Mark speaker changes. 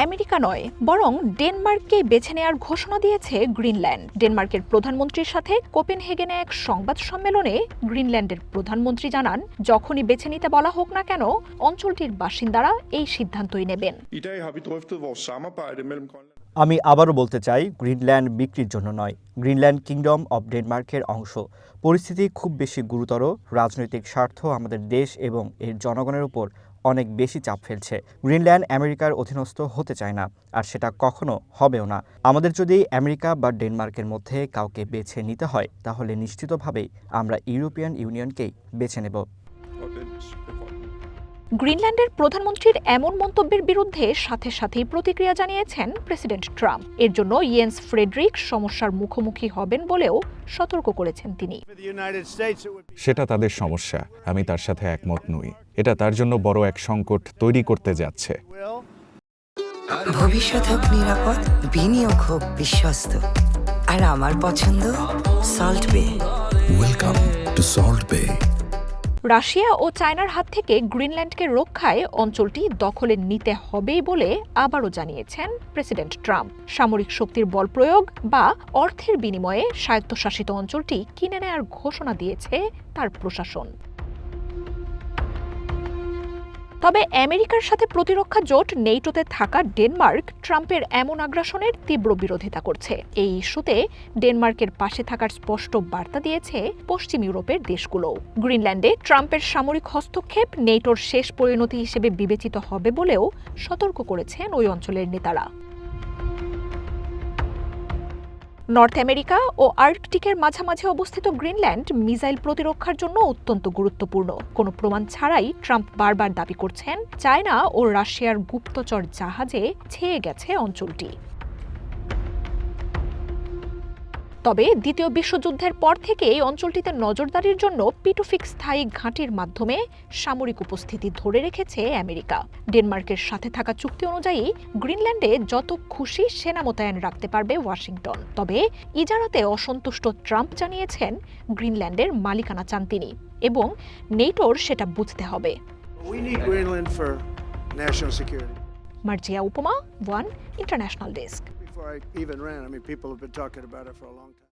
Speaker 1: America নয় বরং ডেনমার্ককে বেছে নেওয়ার ঘোষণা দিয়েছে গ্রিনল্যান্ড। ডেনমার্কের প্রধানমন্ত্রীর সাথে কোপেনহেগেনে এক সংবাদ সম্মেলনে গ্রিনল্যান্ডের প্রধানমন্ত্রী জানান যখনই বেছে নিতে বলা হোক না কেন অঞ্চলটির বাসিন্দারা এই সিদ্ধান্তই নেবেন।
Speaker 2: আমি আবারও বলতে চাই গ্রিনল্যান্ড বিক্রির জন্য নয় গ্রিনল্যান্ড কিংডম অব ডেনমার্কের অংশ। পরিস্থিতি খুব বেশি গুরুতর রাজনৈতিক স্বার্থ আমাদের দেশ এবং এর জনগণের উপর অনেক বেশি চাপ ফেলছে গ্রিনল্যান্ড আমেরিকার অধীনস্থ হতে চায় না, আর সেটা কখনো হবেও না আমাদের যদি আমেরিকা বা ডেনমার্কের মধ্যে কাউকে বেছে নিতে হয়, তাহলে নিশ্চিতভাবেই আমরা ইউরোপিয়ান ইউনিয়নকেই বেছে নেব.
Speaker 1: গ্রিনল্যান্ডের প্রধানমন্ত্রীর এমন মন্তব্যের বিরুদ্ধে সাথে সাথেই প্রতিক্রিয়া জানিয়েছেন প্রেসিডেন্ট ট্রাম্প। এর জন্য ইয়েন্স ফ্রেডরিক সমস্যার মুখোমুখি হবেন বলেও সতর্ক করেছেন তিনি।
Speaker 3: সেটা তাদের সমস্যা। আমি তার সাথে একমত নই। এটা তার জন্য বড় এক সংকট তৈরি করতে যাচ্ছে.
Speaker 4: ভবিষ্যৎ হোক নিরাপদ বিনিয়োগ হোক বিশ্বস্ত। আর আমার পছন্দ সল্ট বে
Speaker 5: Welcome to Salt Bay.
Speaker 1: Russia ও চায়নার হাত থেকে গ্রিনল্যান্ডকে রক্ষায় অঞ্চলটি দখলে নিতে হবে বলে আবারও জানিয়েছেন প্রেসিডেন্ট ট্রাম্প। সামরিক শক্তির বল প্রয়োগ বা অর্থের বিনিময়ে স্বায়ত্তশাসিত অঞ্চলটি কিনে নেয়ার ঘোষণা দিয়েছে তার প্রশাসন। তবে আমেরিকার সাথে প্রতিরক্ষা জোট নেইটোতে থাকা ডেনমার্ক ট্রাম্পের এমন আগ্রাসনের তীব্র বিরোধিতা করছে। এই ইস্যুতে ডেনমার্কের পাশে থাকার স্পষ্ট বার্তা দিয়েছে পশ্চিম ইউরোপের দেশগুলো গ্রিনল্যান্ডে ট্রাম্পের সামরিক হস্তক্ষেপ নেইটোর শেষ পরিণতি হিসেবে বিবেচিত হবে বলেও সতর্ক করেছেন ওই অঞ্চলের নেতারা। নর্থ আমেরিকা ও আর্কটিকের মাঝামাঝি অবস্থিত গ্রিনল্যান্ড মিসাইল প্রতিরক্ষার জন্য অত্যন্ত গুরুত্বপূর্ণ। কোনো প্রমাণ ছাড়াই ট্রাম্প বারবার দাবি করছেন, চায়না ও রাশিয়ার গুপ্তচর জাহাজে ছেয়ে গেছে অঞ্চলটি। তবে দ্বিতীয় বিশ্বযুদ্ধের পর থেকে এই অঞ্চলটিতে নজরদারির জন্য পিটুফিক স্থায়ী ঘাঁটির মাধ্যমে সামরিক উপস্থিতি ধরে রেখেছে আমেরিকা। ডেনমার্কের সাথে থাকা চুক্তি অনুযায়ী গ্রিনল্যান্ডে যত খুশি সেনা মোতায়েন রাখতে পারবে ওয়াশিংটন। তবে ইজারাতে অসন্তুষ্ট ট্রাম্প জানিয়েছেন গ্রিনল্যান্ডের মালিকানা চান তিনি এবং নেটোর সেটা বুঝতে হবে. Marzia Upoma one international desk.
Speaker 6: Before I even ran, I mean, people have been talking about it for a long time.